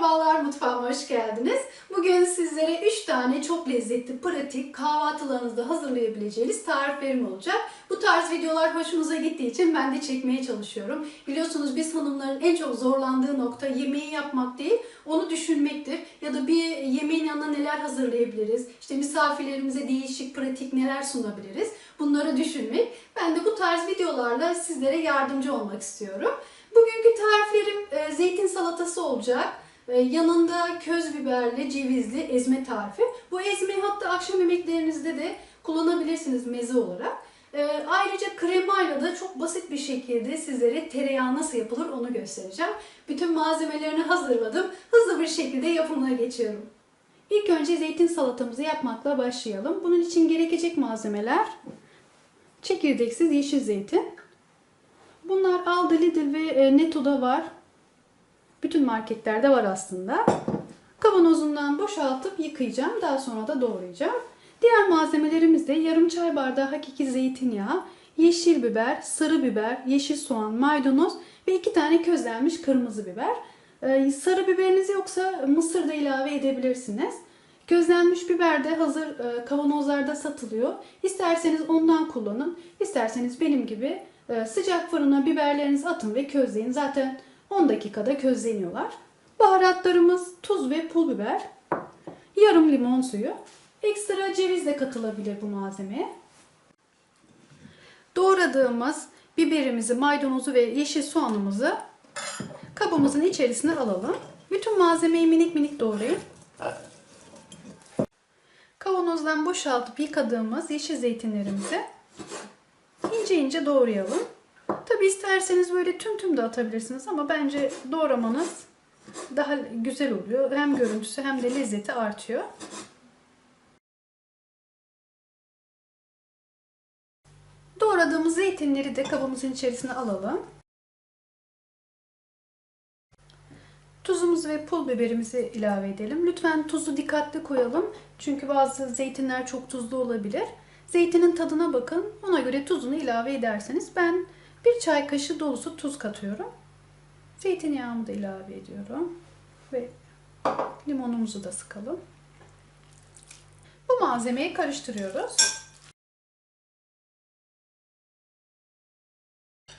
Merhabalar mutfağıma hoş geldiniz. Bugün sizlere 3 tane çok lezzetli, pratik, kahvaltılarınızda hazırlayabileceğiniz tariflerim olacak. Bu tarz videolar hoşunuza gittiği için ben de çekmeye çalışıyorum. Biliyorsunuz biz hanımların en çok zorlandığı nokta yemeği yapmak değil, onu düşünmektir. Ya da bir yemeğin yanına neler hazırlayabiliriz, işte misafirlerimize değişik, pratik neler sunabiliriz. Bunları düşünmek. Ben de bu tarz videolarla sizlere yardımcı olmak istiyorum. Bugünkü tariflerim e, zeytin salatası olacak. E, yanında köz biberli, cevizli ezme tarifi. Bu ezmeyi hatta akşam yemeklerinizde de kullanabilirsiniz meze olarak. E, ayrıca kremayla da çok basit bir şekilde sizlere tereyağı nasıl yapılır onu göstereceğim. Bütün malzemelerini hazırladım. Hızlı bir şekilde yapımına geçiyorum. İlk önce zeytin salatamızı yapmakla başlayalım. Bunun için gerekecek malzemeler çekirdeksiz yeşil zeytin, Bunlar Aldi, Lidl ve e, Netto'da var. Bütün marketlerde var aslında. Kavanozundan boşaltıp yıkayacağım. Daha sonra da doğrayacağım. Diğer malzemelerimiz de yarım çay bardağı hakiki zeytinyağı, yeşil biber, sarı biber, yeşil soğan, maydanoz ve iki tane közlenmiş kırmızı biber. Ee, sarı biberiniz yoksa mısır da ilave edebilirsiniz. Közlenmiş biber de hazır e, kavanozlarda satılıyor. İsterseniz ondan kullanın, isterseniz benim gibi ee, sıcak fırına biberlerinizi atın ve közleyin. Zaten 10 dakikada közleniyorlar. Baharatlarımız tuz ve pul biber. Yarım limon suyu. Ekstra ceviz de katılabilir bu malzemeye. Doğradığımız biberimizi, maydanozu ve yeşil soğanımızı kabımızın içerisine alalım. Bütün malzemeyi minik minik doğrayın. Kavanozdan boşaltıp yıkadığımız yeşil zeytinlerimizi ince ince doğrayalım. Tabi isterseniz böyle tüm tüm de atabilirsiniz ama bence doğramanız daha güzel oluyor. Hem görüntüsü hem de lezzeti artıyor. Doğradığımız zeytinleri de kabımızın içerisine alalım. Tuzumuzu ve pul biberimizi ilave edelim. Lütfen tuzu dikkatli koyalım. Çünkü bazı zeytinler çok tuzlu olabilir. Zeytinin tadına bakın. Ona göre tuzunu ilave ederseniz ben bir çay kaşığı dolusu tuz katıyorum. Zeytinyağımı da ilave ediyorum. Ve limonumuzu da sıkalım. Bu malzemeyi karıştırıyoruz.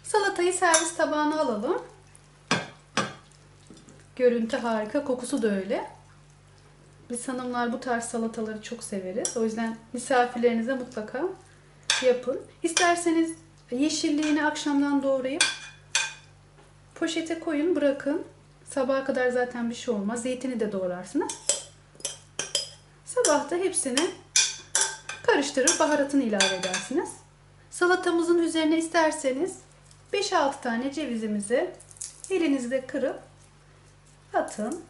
Salatayı servis tabağına alalım. Görüntü harika, kokusu da öyle. Biz hanımlar bu tarz salataları çok severiz. O yüzden misafirlerinize mutlaka yapın. İsterseniz yeşilliğini akşamdan doğrayıp poşete koyun bırakın. Sabaha kadar zaten bir şey olmaz. Zeytini de doğrarsınız. Sabah da hepsini karıştırıp baharatını ilave edersiniz. Salatamızın üzerine isterseniz 5-6 tane cevizimizi elinizde kırıp atın.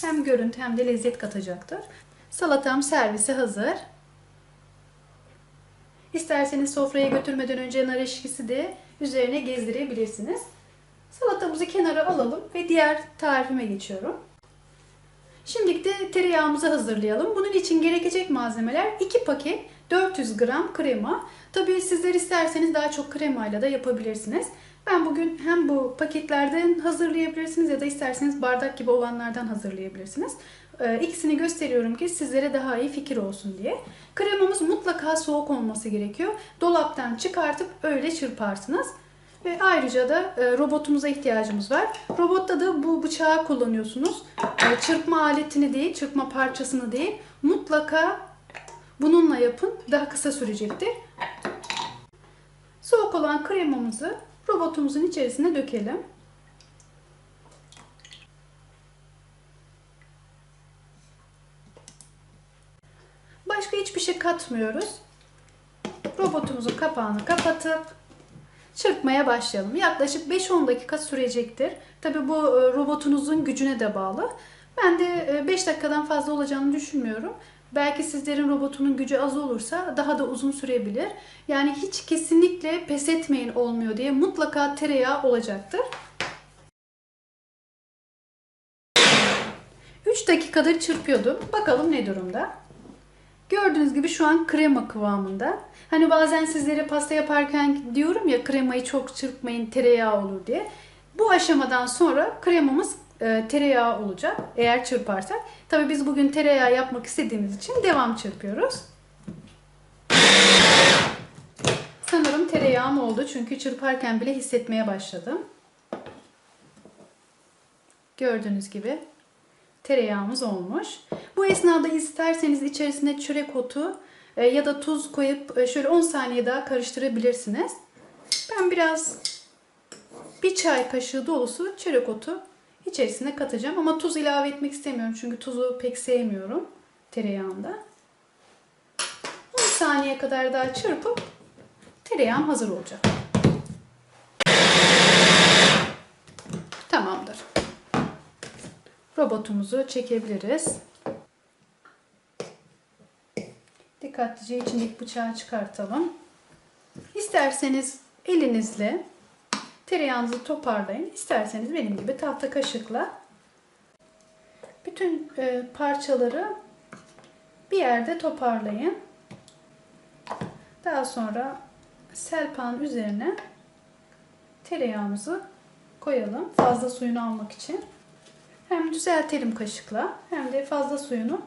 Hem görüntü hem de lezzet katacaktır. Salatam servise hazır. İsterseniz sofraya götürmeden önce nar eşkisi de üzerine gezdirebilirsiniz. Salatamızı kenara alalım ve diğer tarifime geçiyorum. Şimdi de tereyağımızı hazırlayalım. Bunun için gerekecek malzemeler 2 paket 400 gram krema. Tabii sizler isterseniz daha çok kremayla da yapabilirsiniz. Ben bugün hem bu paketlerden hazırlayabilirsiniz ya da isterseniz bardak gibi olanlardan hazırlayabilirsiniz. Ee, ikisini gösteriyorum ki sizlere daha iyi fikir olsun diye. Kremamız mutlaka soğuk olması gerekiyor. Dolaptan çıkartıp öyle çırparsınız. Ve ayrıca da e, robotumuza ihtiyacımız var. Robotta da bu bıçağı kullanıyorsunuz. E, çırpma aletini değil, çırpma parçasını değil. Mutlaka bununla yapın. Daha kısa sürecektir. Soğuk olan kremamızı robotumuzun içerisine dökelim. Başka hiçbir şey katmıyoruz. Robotumuzun kapağını kapatıp çırpmaya başlayalım. Yaklaşık 5-10 dakika sürecektir. Tabi bu e, robotunuzun gücüne de bağlı. Ben de 5 e, dakikadan fazla olacağını düşünmüyorum. Belki sizlerin robotunun gücü az olursa daha da uzun sürebilir. Yani hiç kesinlikle pes etmeyin olmuyor diye mutlaka tereyağı olacaktır. 3 dakikadır çırpıyordum. Bakalım ne durumda. Gördüğünüz gibi şu an krema kıvamında. Hani bazen sizlere pasta yaparken diyorum ya kremayı çok çırpmayın tereyağı olur diye. Bu aşamadan sonra kremamız e, tereyağı olacak eğer çırparsak. Tabii biz bugün tereyağı yapmak istediğimiz için devam çırpıyoruz. Sanırım tereyağım oldu çünkü çırparken bile hissetmeye başladım. Gördüğünüz gibi tereyağımız olmuş. Bu esnada isterseniz içerisine çörek otu e, ya da tuz koyup e, şöyle 10 saniye daha karıştırabilirsiniz. Ben biraz bir çay kaşığı dolusu çörek otu içerisine katacağım. Ama tuz ilave etmek istemiyorum çünkü tuzu pek sevmiyorum tereyağında. 10 saniye kadar daha çırpıp tereyağım hazır olacak. Tamamdır. Robotumuzu çekebiliriz. Dikkatlice içindeki bıçağı çıkartalım. İsterseniz elinizle tereyağınızı toparlayın. İsterseniz benim gibi tahta kaşıkla bütün e, parçaları bir yerde toparlayın. Daha sonra selpanın üzerine tereyağımızı koyalım. Fazla suyunu almak için. Hem düzeltelim kaşıkla hem de fazla suyunu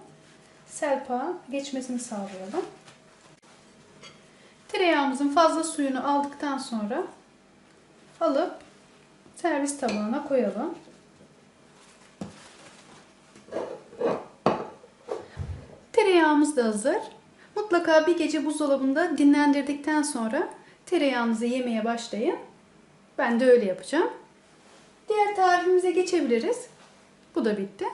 selpa geçmesini sağlayalım. Tereyağımızın fazla suyunu aldıktan sonra alıp servis tabağına koyalım. Tereyağımız da hazır. Mutlaka bir gece buzdolabında dinlendirdikten sonra tereyağınızı yemeye başlayın. Ben de öyle yapacağım. Diğer tarifimize geçebiliriz. Bu da bitti.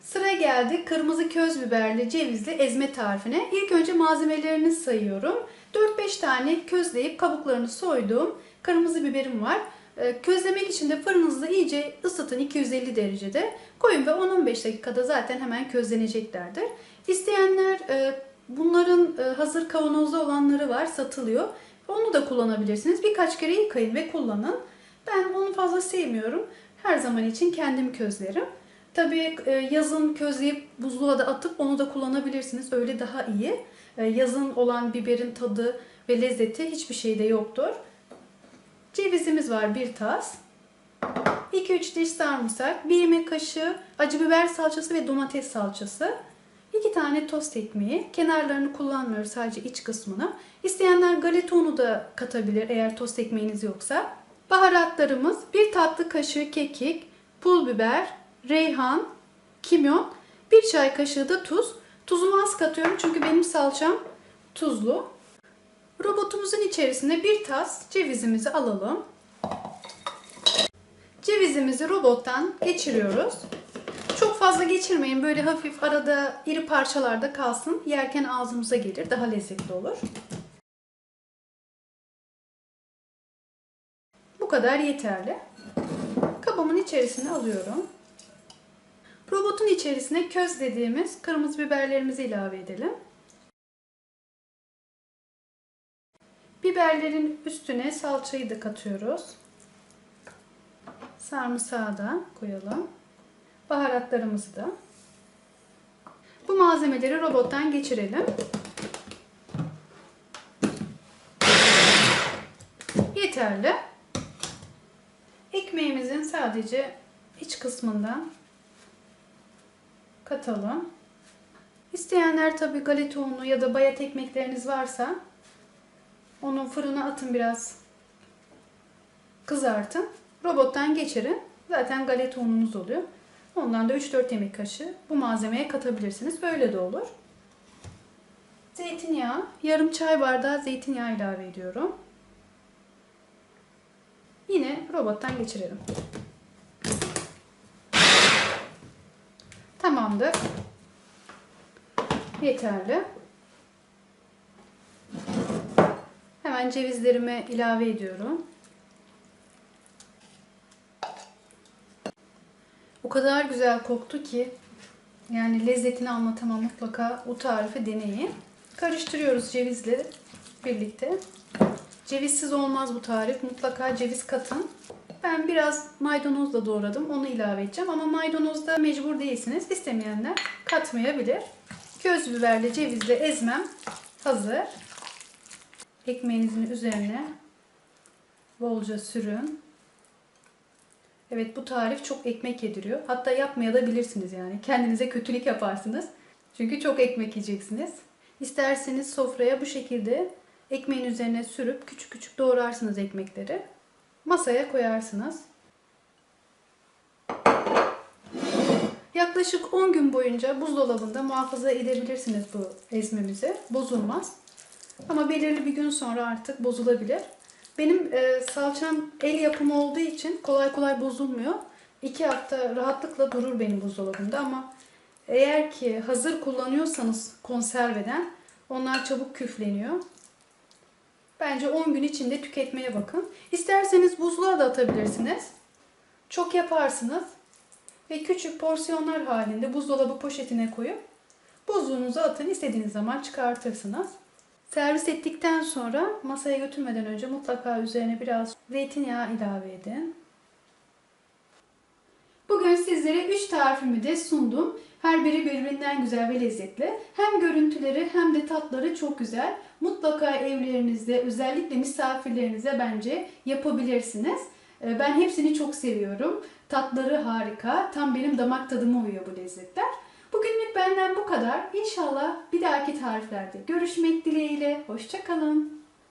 Sıra geldi kırmızı köz biberli cevizli ezme tarifine. İlk önce malzemelerini sayıyorum. 4-5 tane közleyip kabuklarını soyduğum kırmızı biberim var. Ee, Közlemek için de fırınınızda iyice ısıtın 250 derecede. Koyun ve 10-15 dakikada zaten hemen közleneceklerdir. İsteyenler e, bunların e, hazır kavanozda olanları var satılıyor. Onu da kullanabilirsiniz. Birkaç kere yıkayın ve kullanın. Ben onu fazla sevmiyorum. Her zaman için kendim közlerim. Tabii e, yazın közleyip buzluğa da atıp onu da kullanabilirsiniz. Öyle daha iyi. E, Yazın olan biberin tadı ve lezzeti hiçbir şeyde yoktur. Cevizimiz var bir tas. 2-3 diş sarımsak, 1 yemek kaşığı acı biber salçası ve domates salçası. 2 tane tost ekmeği. Kenarlarını kullanmıyoruz sadece iç kısmını. İsteyenler galeta unu da katabilir eğer tost ekmeğiniz yoksa. Baharatlarımız 1 tatlı kaşığı kekik, pul biber, reyhan, kimyon, 1 çay kaşığı da tuz. Tuzumu az katıyorum çünkü benim salçam tuzlu. Robotumuzun içerisine bir tas cevizimizi alalım. Cevizimizi robottan geçiriyoruz. Çok fazla geçirmeyin. Böyle hafif arada iri parçalarda kalsın. Yerken ağzımıza gelir. Daha lezzetli olur. Kadar yeterli. Kabımın içerisine alıyorum. Robotun içerisine köz dediğimiz kırmızı biberlerimizi ilave edelim. Biberlerin üstüne salçayı da katıyoruz. Sarımsağı da koyalım. Baharatlarımızı da. Bu malzemeleri robottan geçirelim. Yeterli. Sadece iç kısmından katalım. İsteyenler tabi galeta unu ya da bayat ekmekleriniz varsa onu fırına atın biraz. Kızartın. Robottan geçirin. Zaten galeta ununuz oluyor. Ondan da 3-4 yemek kaşığı bu malzemeye katabilirsiniz. Böyle de olur. Zeytinyağı. Yarım çay bardağı zeytinyağı ilave ediyorum. Yine robottan geçirelim. Tamamdır. Yeterli. Hemen cevizlerimi ilave ediyorum. O kadar güzel koktu ki yani lezzetini anlatamam mutlaka o tarifi deneyin. Karıştırıyoruz cevizle birlikte. Cevizsiz olmaz bu tarif. Mutlaka ceviz katın. Ben biraz maydanozla doğradım. Onu ilave edeceğim. Ama maydanozda mecbur değilsiniz. İstemeyenler katmayabilir. Köz biberle cevizle ezmem hazır. Ekmeğinizin üzerine bolca sürün. Evet bu tarif çok ekmek yediriyor. Hatta yapmaya da bilirsiniz yani. Kendinize kötülük yaparsınız. Çünkü çok ekmek yiyeceksiniz. İsterseniz sofraya bu şekilde ekmeğin üzerine sürüp küçük küçük doğrarsınız ekmekleri. Masaya koyarsınız. Yaklaşık 10 gün boyunca buzdolabında muhafaza edebilirsiniz bu ezmemizi. Bozulmaz. Ama belirli bir gün sonra artık bozulabilir. Benim e, salçam el yapımı olduğu için kolay kolay bozulmuyor. 2 hafta rahatlıkla durur benim buzdolabında ama eğer ki hazır kullanıyorsanız konserveden onlar çabuk küfleniyor. Bence 10 gün içinde tüketmeye bakın. İsterseniz buzluğa da atabilirsiniz. Çok yaparsınız ve küçük porsiyonlar halinde buzdolabı poşetine koyup buzluğunuza atın istediğiniz zaman çıkartırsınız. Servis ettikten sonra masaya götürmeden önce mutlaka üzerine biraz zeytinyağı ilave edin. Bugün sizlere 3 tarifimi de sundum. Her biri birbirinden güzel ve lezzetli. Hem görüntüleri hem de tatları çok güzel. Mutlaka evlerinizde özellikle misafirlerinize bence yapabilirsiniz. Ee, Ben hepsini çok seviyorum. Tatları harika. Tam benim damak tadıma uyuyor bu lezzetler. Bugünlük benden bu kadar. İnşallah bir dahaki tariflerde görüşmek dileğiyle. Hoşçakalın.